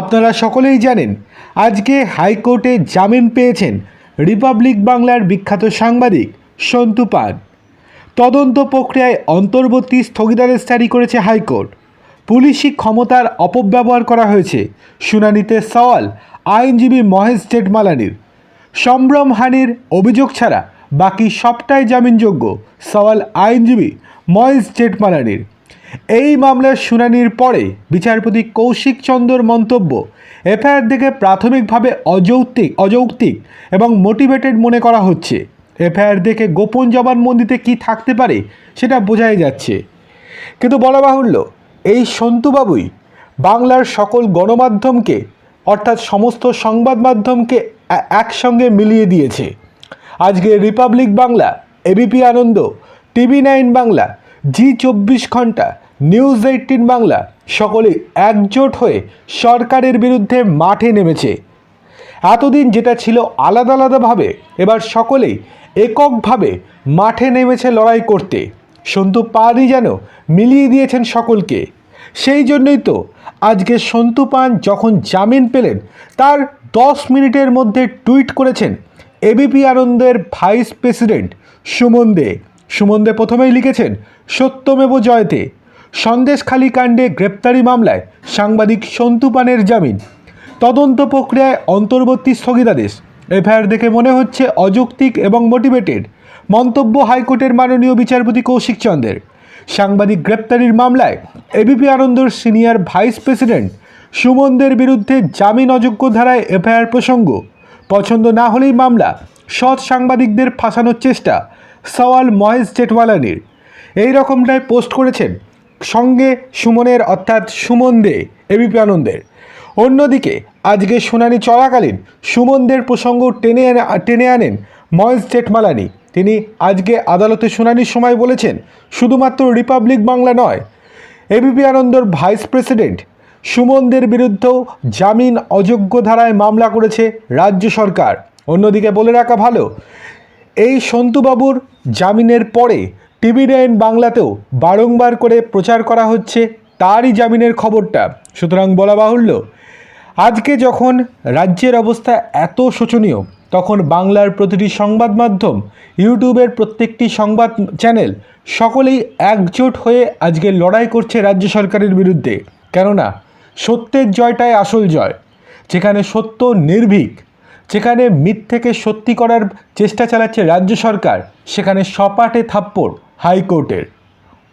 আপনারা সকলেই জানেন, আজকে হাইকোর্টে জামিন পেয়েছেন রিপাবলিক বাংলার বিখ্যাত সাংবাদিক সন্তু পান। তদন্ত প্রক্রিয়ায় অন্তর্বর্তী স্থগিতাদেশ জারি করেছে হাইকোর্ট। পুলিশি ক্ষমতার অপব্যবহার করা হয়েছে, শুনানিতে সওয়াল আইনজীবী মহেশ জেঠমালানির। সম্ভ্রমহানির অভিযোগ ছাড়া বাকি সবটাই জামিনযোগ্য, সওয়াল আইনজীবী মহেশ জেঠমালানির। এই মামলার শুনানির পরে বিচারপতি কৌশিক চন্দ্রর মন্তব্য, এফআইআর দেখে প্রাথমিকভাবে অযৌক্তিক অযৌক্তিক এবং মোটিভেটেড মনে করা হচ্ছে। এফআইআর দেখে গোপন জবানবন্দিতে কী থাকতে পারে সেটা বোঝাই যাচ্ছে। কিন্তু বলা বাহুল্য, এই সন্তুবাবুই বাংলার সকল গণমাধ্যমকে, অর্থাৎ সমস্ত সংবাদ মাধ্যমকে একসঙ্গে মিলিয়ে দিয়েছে। আজকে Republic Bangla, ABP Ananda, TV nine Bangla, Zee চব্বিশ ঘণ্টা নিউজ এইটিন বাংলা সকলে একজোট হয়ে সরকারের বিরুদ্ধে মাঠে নেমেছে। এতদিন যেটা ছিল আলাদা আলাদাভাবে, এবার সকলেই এককভাবে মাঠে নেমেছে লড়াই করতে। সন্তু পানই যেন মিলিয়ে দিয়েছেন সকলকে। সেই জন্যই তো আজকে সন্তু পান যখন জামিন পেলেন, তার দশ মিনিটের মধ্যে টুইট করেছেন এবিপি আনন্দের ভাইস প্রেসিডেন্ট সুমন দে। সুমন দে প্রথমেই লিখেছেন, সত্যমেব জয়তে। সন্দেশখালী কাণ্ডে গ্রেপ্তারি মামলায় সাংবাদিক সন্তু পানের জামিন। তদন্ত প্রক্রিয়ায় অন্তর্বর্তী স্থগিতাদেশ। এফআইআর দেখে মনে হচ্ছে অযৌক্তিক এবং মোটিভেটেড মন্তব্য হাইকোর্টের মাননীয় বিচারপতি কৌশিক চন্দ্রের সাংবাদিক গ্রেপ্তারির মামলায় এবিপি আনন্দর সিনিয়র ভাইস প্রেসিডেন্ট সুমনদের বিরুদ্ধে জামিন অযোগ্য ধারায় এফআইআর প্রসঙ্গ। পছন্দ না হলেই মামলা সৎ সাংবাদিকদের ফাঁসানোর চেষ্টা সওয়াল মহেশ জেঠওয়ালানির। এই রকমটাই পোস্ট করেছেন সঙ্গে সুমনের অর্থাৎ সুমন দে এবিপি আনন্দের। অন্যদিকে, আজকে শুনানি চলাকালীন সুমনদের প্রসঙ্গ টেনে টেনে আনেন মহেশ জেঠমালানি তিনি আজকে আদালতে শুনানির সময় বলেছেন, শুধুমাত্র রিপাবলিক বাংলা নয় এবিপি আনন্দর ভাইস প্রেসিডেন্ট সুমনদের বিরুদ্ধেও জামিন অযোগ্য ধারায় মামলা করেছে রাজ্য সরকার। অন্যদিকে বলে রাখা ভালো, এই সন্তুবাবুর জামিনের পরে টিভি নাইন বাংলাতেও বারংবার করে প্রচার করা হচ্ছে তারই জামিনের খবরটা। সুতরাং বলা বাহুল্য, আজকে যখন রাজ্যের অবস্থা এত শোচনীয়, তখন বাংলার প্রতিটি সংবাদ মাধ্যম, ইউটিউবের প্রত্যেকটি সংবাদ চ্যানেল সকলেই একজোট হয়ে আজকে লড়াই করছে রাজ্য সরকারের বিরুদ্ধে। কেননা, সত্যের জয়টাই আসল জয়, যেখানে সত্য নির্ভীক, যেখানে মিথ্যেকে সত্যি করার চেষ্টা চালাচ্ছে রাজ্য সরকার, সেখানে সপাটে থাপ্পড়। হাইকোর্টের